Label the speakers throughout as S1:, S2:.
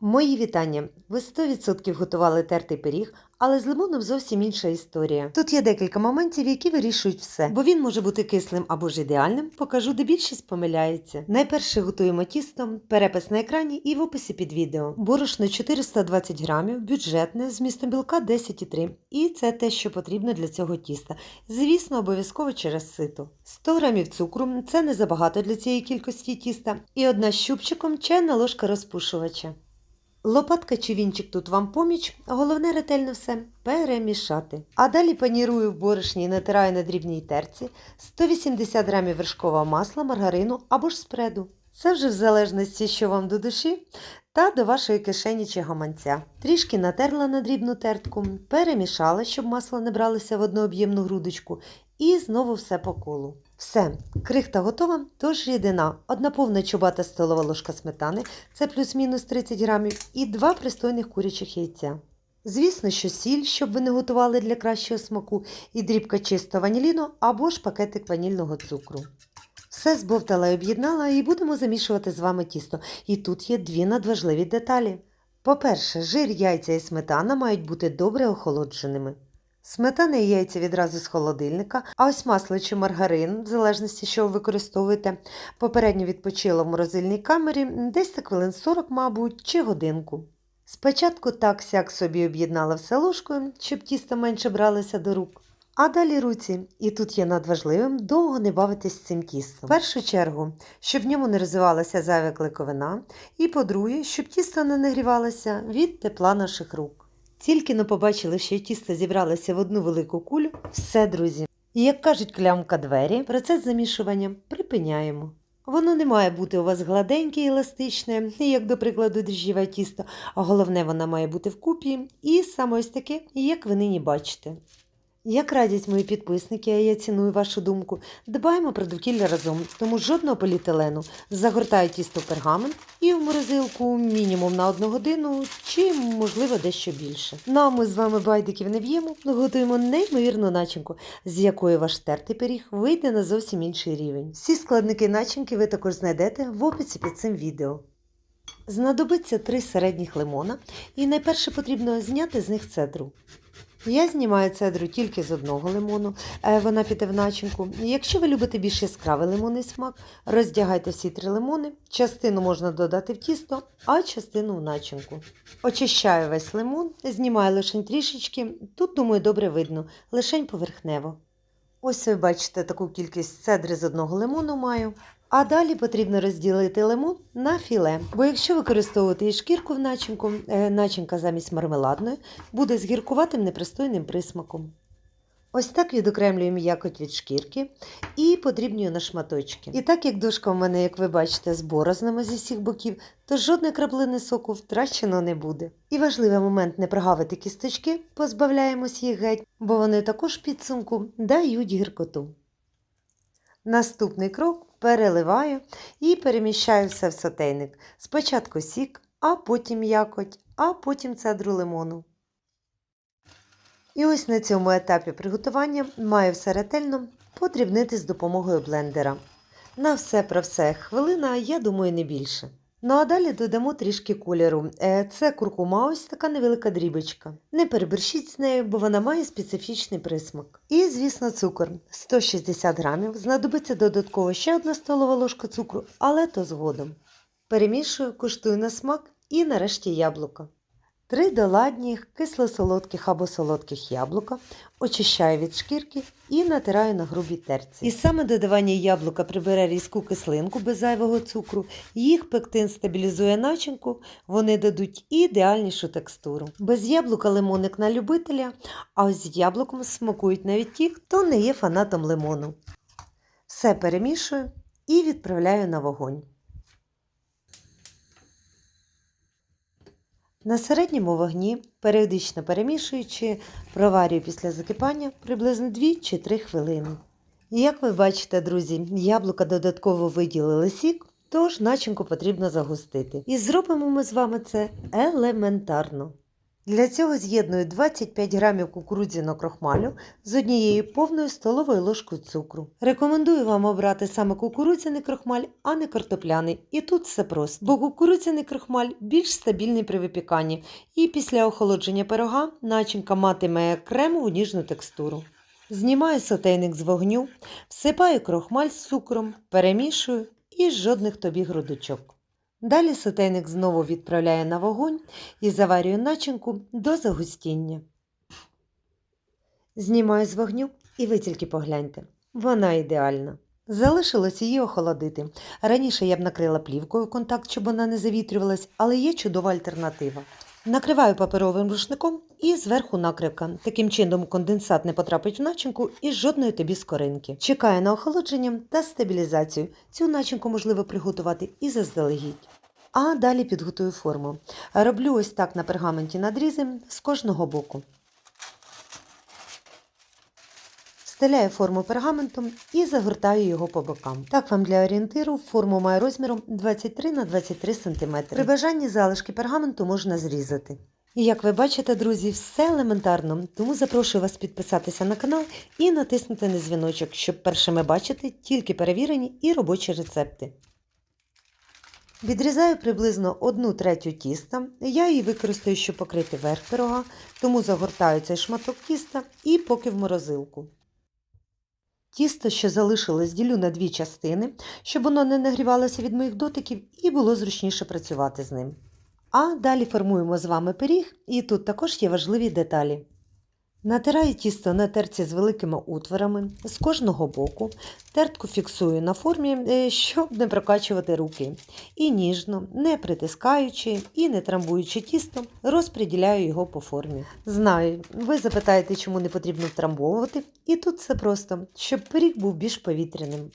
S1: Мої вітання! Ви 100% готували тертий пиріг, але з лимоном зовсім інша історія. Тут є декілька моментів, які вирішують все, бо він може бути кислим або ж ідеальним. Покажу, де більшість помиляється. Найперше готуємо тісто, перепис на екрані і в описі під відео. Борошно 420 грамів, бюджетне, з містом білка 10,3. І це те, що потрібно для цього тіста. Звісно, обов'язково через сито. 100 грамів цукру це не забагато для цієї кількості тіста. І одна щупчиком чайна ложка розпушувача. Лопатка чи вінчик тут вам поміч, головне ретельно все перемішати. А далі панірую в борошні і натираю на дрібній терці 180 г вершкового масла, маргарину або ж спреду. Це вже в залежності, що вам до душі, та до вашої кишені чи гаманця. Трішки натерла на дрібну тертку, перемішала, щоб масло не бралося в одну об'ємну грудочку, і знову все по колу. Все, крихта готова, тож рідина. Одна повна чубата столова ложка сметани, це плюс-мінус 30 грамів, і два пристойних курячих яйця. Звісно, що сіль, щоб ви не готували для кращого смаку, і дрібка чистого ваніліну або ж пакетик ванільного цукру. Все збовтала і об'єднала і будемо замішувати з вами тісто. І тут є дві надважливі деталі. По-перше, жир, яйця і сметана мають бути добре охолодженими. Сметана і яйця відразу з холодильника, а ось масло чи маргарин, в залежності, що ви використовуєте, попередньо відпочило в морозильній камері десь так хвилин 40, мабуть, чи годинку. Спочатку так сяк собі об'єднала все ложкою, щоб тісто менше бралося до рук. А далі руці, і тут є надважливим довго не бавитись цим тістом. В першу чергу, щоб в ньому не розвивалася зайва кликовина, і по-друге, щоб тісто не нагрівалося від тепла наших рук. Тільки но побачили, що тісто зібралося в одну велику кулю, все, друзі. І як кажуть клямка двері, процес замішування припиняємо. Воно не має бути у вас гладеньке і еластичне, як, до прикладу, дріжджіве тісто, а головне, воно має бути вкупі і саме ось таке, як ви нині бачите. Як радять мої підписники, а я ціную вашу думку, дбаємо про довкілля разом, тому жодного поліетилену. Загортаю тісто в пергамент і в морозилку мінімум на одну годину чи, можливо, дещо більше. Ну а ми з вами байдиків не б'ємо, готуємо неймовірну начинку, з якої ваш тертий пиріг вийде на зовсім інший рівень. Всі складники начинки ви також знайдете в описі під цим відео. Знадобиться три середніх лимона, і найперше потрібно зняти з них цедру. Я знімаю цедру тільки з одного лимону, е, вона піде в начинку. Якщо ви любите більш яскравий лимонний смак, роздягайте всі три лимони, частину можна додати в тісто, а частину в начинку. Очищаю весь лимон, знімаю лишень трішечки, тут, думаю, добре видно, лишень поверхнево. Ось ви бачите таку кількість цедри з одного лимону маю. А далі потрібно розділити лимон на філе. Бо якщо використовувати і шкірку в начинку, е, начинка замість мармеладної буде з гіркуватим непристойним присмаком. Ось так відокремлюю м'якоть від шкірки і подрібнюю на шматочки. І так як дошка в мене, як ви бачите, з борознами зі всіх боків, то жодної краплини соку втрачено не буде. І важливий момент не прогавити кісточки, позбавляємось їх геть, бо вони також підсумку дають гіркоту. Наступний крок переливаю і переміщаю все в сотейник. Спочатку сік, а потім якоть, а потім цедру лимону. І ось на цьому етапі приготування маю все ретельно подрібнити з допомогою блендера. На все про все хвилина, я думаю, не більше. Ну а далі додамо трішки кольору. Е, Це куркума, ось така невелика дрібочка. Не переборщіть з нею, бо вона має специфічний присмак. І, звісно, цукор 160 грамів. Знадобиться додатково ще одна столова ложка цукру, але то згодом. Перемішую, куштую на смак і нарешті яблука. Три доладніх кисло-солодких або солодких яблука очищаю від шкірки і натираю на грубій терці. І саме додавання яблука прибере різку кислинку без зайвого цукру, їх пектин стабілізує начинку, вони дадуть ідеальнішу текстуру. Без яблука лимоник на любителя, а з яблуком смакують навіть ті, хто не є фанатом лимону. Все перемішую і відправляю на вогонь. На середньому вогні, періодично перемішуючи, проварюю після закипання приблизно 2 чи 3 хвилини. Як ви бачите, друзі, яблука додатково виділили сік, тож начинку потрібно загустити. І зробимо ми з вами це елементарно. Для цього з'єдную 25 грамів кукурудзяного крохмалю з однією повною столовою ложкою цукру. Рекомендую вам обрати саме кукурудзяний крохмаль, а не картопляний. І тут все просто, бо кукурудзяний крохмаль більш стабільний при випіканні, і після охолодження пирога начинка матиме кремову ніжну текстуру. Знімаю сотейник з вогню, всипаю крохмаль з цукром, перемішую і жодних тобі грудочок. Далі сотейник знову відправляє на вогонь і заварює начинку до загустіння. Знімаю з вогню і ви тільки погляньте. Вона ідеальна. Залишилось її охолодити. Раніше я б накрила плівкою контакт, щоб вона не завітрювалась, але є чудова альтернатива. Накриваю паперовим рушником і зверху накривка. Таким чином конденсат не потрапить в начинку і жодної тобі скоринки. Чекаю на охолодження та стабілізацію. Цю начинку можливо приготувати і заздалегідь. А далі підготую форму. Роблю ось так на пергаменті надрізи з кожного боку. Стеляю форму пергаментом і загортаю його по бокам. Так вам для орієнтиру форму має розміром 23 на 23 см. При бажанні залишки пергаменту можна зрізати. І як ви бачите, друзі, все елементарно, тому запрошую вас підписатися на канал і натиснути на дзвіночок, щоб першими бачити тільки перевірені і робочі рецепти. Відрізаю приблизно 1 третю тіста. Я її використаю, щоб покрити верх пирога, тому загортаю цей шматок тіста і поки в морозилку. Тісто, що залишилось, ділю на дві частини, щоб воно не нагрівалося від моїх дотиків і було зручніше працювати з ним. А далі формуємо з вами пиріг, і тут також є важливі деталі. Натираю тісто на терці з великими утворами з кожного боку. Тертку фіксую на формі, е, щоб не прокачувати руки. І ніжно, не притискаючи і не трамбуючи тісто, розподіляю його по формі. Знаю, ви запитаєте, чому не потрібно трамбовувати, і тут все просто, щоб пиріг був більш повітряним.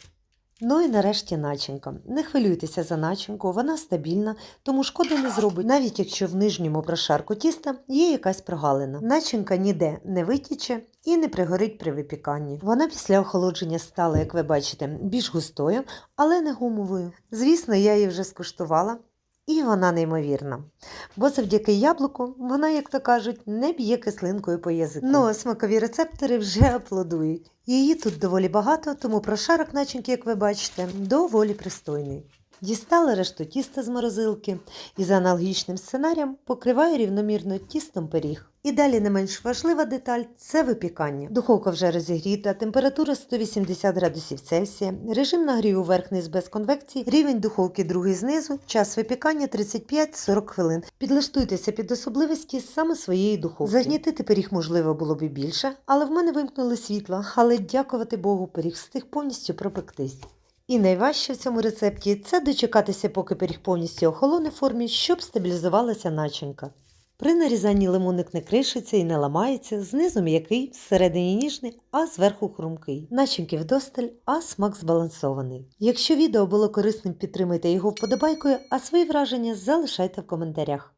S1: Ну і нарешті начинка. Не хвилюйтеся за начинку, вона стабільна, тому шкоди не зробить, навіть якщо в нижньому прошарку тіста є якась прогалина. Начинка ніде не витіче і не пригорить при випіканні. Вона після охолодження стала, як ви бачите, більш густою, але не гумовою. Звісно, я її вже скуштувала. І вона неймовірна. Бо завдяки яблуку вона, як то кажуть, не б'є кислинкою по язику. Ну, а смакові рецептори вже аплодують. Її тут доволі багато, тому прошарок начинки, як ви бачите, доволі пристойний. Дістала решту тіста з морозилки і за аналогічним сценарієм покриваю рівномірно тістом пиріг. І далі не менш важлива деталь це випікання. Духовка вже розігріта, температура 180 градусів Цельсія, режим нагріву верх-низ без конвекції, рівень духовки другий знизу, час випікання 35-40 хвилин. Підлаштуйтеся під особливості саме своєї духовки. Загнітити пиріг можливо було б і більше, але в мене вимкнули світло, але дякувати Богу, пиріг встиг повністю пропектись. І найважче в цьому рецепті це дочекатися, поки пиріг повністю охолоне в формі, щоб стабілізувалася начинка. При нарізанні лимонник не кришиться і не ламається, знизу м'який, всередині ніжний, а зверху хрумкий. Начинки вдосталь, а смак збалансований. Якщо відео було корисним, підтримайте його вподобайкою, а свої враження залишайте в коментарях.